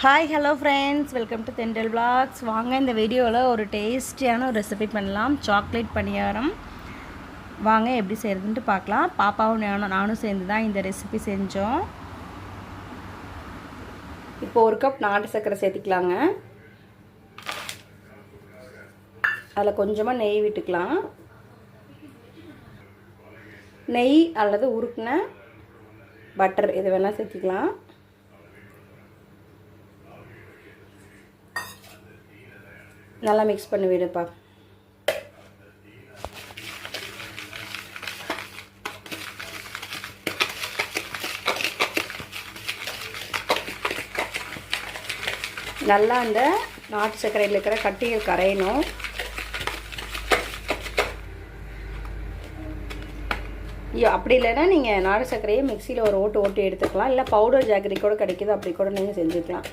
Hi hello friends welcome to தெண்டல் blogs வாங்க இந்த வீடியோவில் ஒரு டேஸ்டியான ஒரு ரெசிபி பண்ணலாம். சாக்லேட் பணியாரம். வாங்க எப்படி செய்கிறதுன்ட்டு பார்க்கலாம். பாப்பாவும் நானும் நானும் சேர்ந்து தான் இந்த ரெசிபி செஞ்சோம். இப்போ ஒரு கப் நாட்டு சர்க்கரை சேர்த்திக்கலாங்க. அதில் கொஞ்சமாக நெய் விட்டுக்கலாம். நெய் அல்லது உருக்குன பட்டர் இது வேணால் சேர்த்துக்கலாம். நல்லா மிக்ஸ் பண்ணி விடுப்பா. நல்லா அந்த நாட்டு சர்க்கரையில் இருக்கிற கட்டிகள் கரையணும். ஐயோ அப்படி இல்லைன்னா நீங்கள் நாட்டு சர்க்கரையை மிக்சியில் ஒரு ஓட்டு ஓட்டு எடுத்துக்கலாம். இல்லை பவுடர் ஜாக்கரி கூட கிடைக்கிது அப்படி கூட நீங்கள் செஞ்சுக்கலாம்.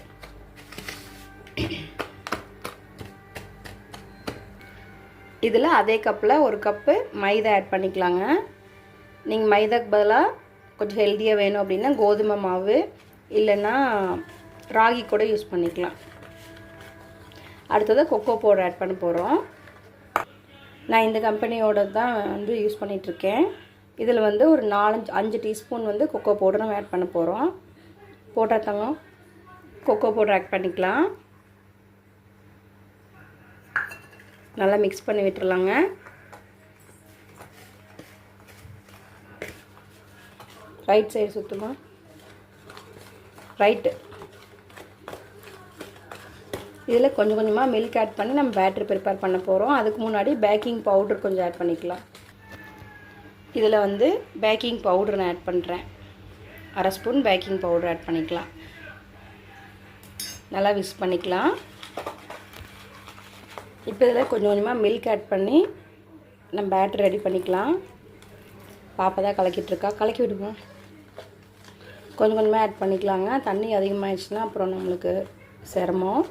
இதில் அதே கப்பில் ஒரு கப்பு மைதா ஆட் பண்ணிக்கலாங்க. நீங்கள் மைதாக்கு பதிலாக கொஞ்சம் ஹெல்த்தியாக வேணும் அப்படின்னா கோதுமை மாவு இல்லைன்னா ராகி கூட யூஸ் பண்ணிக்கலாம். அடுத்தது கொக்கோ பவுடர் ஆட் பண்ண போகிறோம் நான் இந்த கம்பெனியோட தான் வந்து யூஸ் பண்ணிகிட்ருக்கேன் இதில் வந்து ஒரு நாலஞ்சு அஞ்சு டீஸ்பூன் வந்து கொக்கோ பவுடர் நம்ம ஆட் பண்ண போகிறோம் போட்டால் கொக்கோ பவுடர் ஆட் பண்ணிக்கலாம். நல்லா மிக்ஸ் பண்ணி விட்டுறலாங்க. ரைட் சைடு சுற்றுமா ரைட்டு இதில் கொஞ்சம் கொஞ்சமாக மில்க் ஆட் பண்ணி நம்ம பேட்டரி ப்ரிப்பேர் பண்ண போகிறோம் அதுக்கு முன்னாடி பேக்கிங் பவுடர் கொஞ்சம் ஆட் பண்ணிக்கலாம். இதில் வந்து பேக்கிங் பவுடர் நான் ஆட் பண்ணுறேன் அரை ஸ்பூன் பேக்கிங் பவுடர் ஆட் பண்ணிக்கலாம். நல்லா விஸ் பண்ணிக்கலாம். இப்போ இதில் கொஞ்சம் கொஞ்சமாக மில்க் ஆட் பண்ணி நம்ம பேட்டர் ரெடி பண்ணிக்கலாம். பாப்பா தான் கலக்கிட்டுருக்கா. கலக்கி விடுவோம். கொஞ்சம் கொஞ்சமாக ஆட் பண்ணிக்கலாங்க. தண்ணி அதிகமாகிடுச்சுன்னா அப்புறம் நம்மளுக்கு சிரமம்.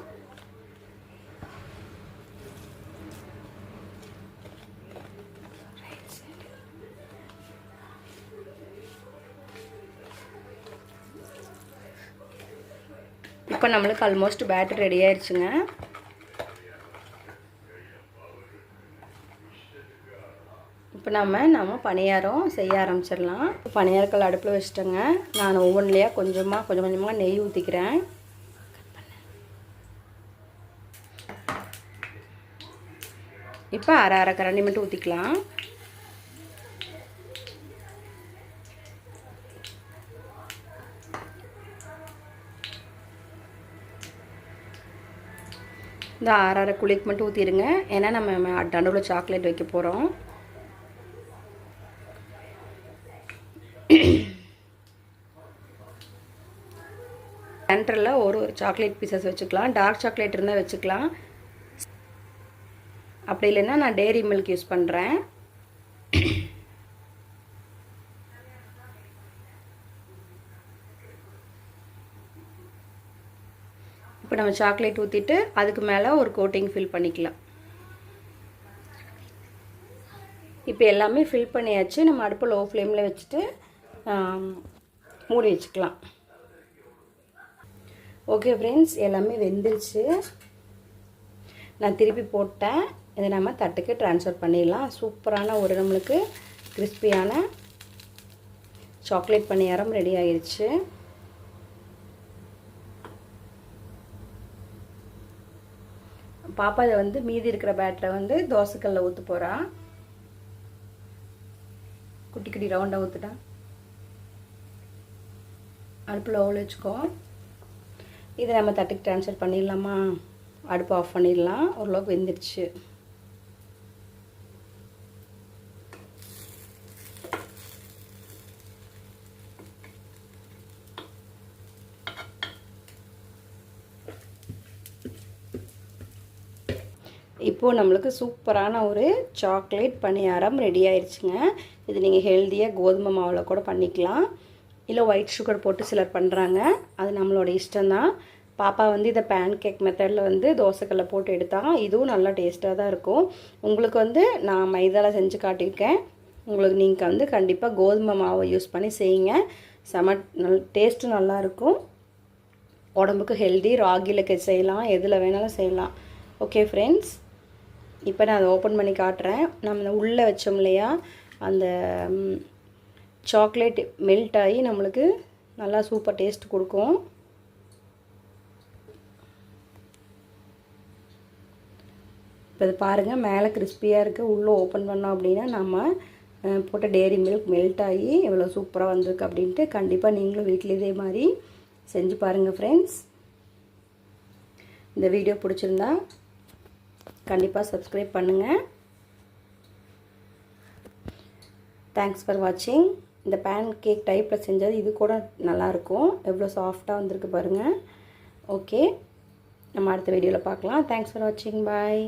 இப்போ நம்மளுக்கு ஆல்மோஸ்ட் பேட்டர் ரெடி ஆயிடுச்சுங்க. இப்போ நம்ம நம்ம பணியாரம் செய்ய ஆரம்பிச்சிடலாம். பணியாரக்கல் அடுப்பில் வச்சுட்டோங்க. நான் ஒவ்வொன்றிலையாக கொஞ்சமாக கொஞ்சம் கொஞ்சமாக நெய் ஊற்றிக்கிறேன் இப்போ அரை அரை கரண்டி மட்டும் ஊற்றிக்கலாம் இந்த அரை அரை குளிக்கு மட்டும் ஊற்றிடுங்க ஏன்னா நம்ம நடுவில் சாக்லேட் வைக்க போகிறோம் சென்டரில் ஒரு ஒரு சாக்லேட் பீசஸ் வச்சுக்கலாம். டார்க் சாக்லேட் இருந்தால் வச்சுக்கலாம். அப்படி இல்லைன்னா நான் டெய்ரி மில்க் யூஸ் பண்ணுறேன் இப்போ நம்ம சாக்லேட் ஊற்றிட்டு அதுக்கு மேலே ஒரு கோட்டிங் ஃபில் பண்ணிக்கலாம். இப்போ எல்லாமே ஃபில் பண்ணியாச்சு. நம்ம அடுப்பு லோ ஃப்ளேமில் வச்சுட்டு மூடி வச்சுக்கலாம். ஓகே ஃப்ரெண்ட்ஸ் எல்லாமே வெந்துருச்சு. நான் திருப்பி போட்டேன். இதை நம்ம தட்டுக்கு ட்ரான்ஸ்ஃபர் பண்ணிடலாம். சூப்பரான ஒரு நம்மளுக்கு கிறிஸ்பியான சாக்லேட் பணியாரம் ரெடி ஆகிடுச்சு பாப்பா இதை வந்து மீதி இருக்கிற பேட்டரை வந்து தோசைக்கல்ல ஊற்ற போகிறா குட்டி குட்டி ரவுண்டாக ஊற்றுட்டா அடுப்பில் அவ்வளோ வச்சுக்கோ. இதை நம்ம தட்டுக்கு ட்ரான்ஸ்ஃபர் பண்ணிடலாமா? அடுப்பு ஆஃப் பண்ணிடலாம். ஓரளவுக்கு வெந்துடுச்சு இப்போது நம்மளுக்கு சூப்பரான ஒரு சாக்லேட் பணியாரம் ரெடி ஆயிடுச்சுங்க இது நீங்கள் ஹெல்த்தியாக கோதுமை மாவில் கூட பண்ணிக்கலாம். இல்லை ஒயிட் சுகர் போட்டு சிலர் பண்ணுறாங்க அது நம்மளோட இஷ்டம்தான். பாப்பா வந்து இதை பேன் கேக் மெத்தடில் வந்து தோசைக்கல்ல போட்டு எடுத்தால் இதுவும் நல்லா டேஸ்ட்டாக தான் இருக்கும். உங்களுக்கு வந்து நான் மைதாவில் செஞ்சு காட்டியிருக்கேன். உங்களுக்கு நீங்கள் வந்து கண்டிப்பாக கோதுமை மாவை யூஸ் பண்ணி செய்யுங்க. செம நல் டேஸ்ட்டும் நல்லாயிருக்கும் உடம்புக்கு ஹெல்தி ராகியில் செய்யலாம். எதில் வேணாலும் செய்யலாம். ஓகே ஃப்ரெண்ட்ஸ் இப்போ நான் அதை ஓப்பன் பண்ணி காட்டுறேன். நம்ம உள்ளே வச்சோம் இல்லையா? அந்த சாக்லேட் மெல்ட் ஆகி நம்மளுக்கு நல்லா சூப்பர் டேஸ்ட் கொடுக்கும். இப்போ இது பாருங்கள் மேலே கிறிஸ்பியாக இருக்குது உள்ளே ஓப்பன் பண்ணோம் அப்படின்னா நம்ம போட்ட டேரி மில்க் மெல்ட் ஆகி எவ்வளோ சூப்பராக வந்திருக்கு அப்படின்ட்டு கண்டிப்பாக நீங்களும் வீட்டில் இதே மாதிரி செஞ்சு பாருங்கள் ஃப்ரெண்ட்ஸ் இந்த வீடியோ பிடிச்சிருந்தா கண்டிப்பாக சப்ஸ்கிரைப் பண்ணுங்கள் தேங்க்ஸ் ஃபார் வாட்சிங் இந்த பேன் கேக் டைப்பில் செஞ்சது இது கூட நல்லாயிருக்கும். எவ்வளோ சாஃப்டாக வந்திருக்கு பாருங்கள் ஓகே நம்ம அடுத்த வீடியோவில் பார்க்கலாம். தேங்க்ஸ் ஃபார் வாட்சிங் பாய்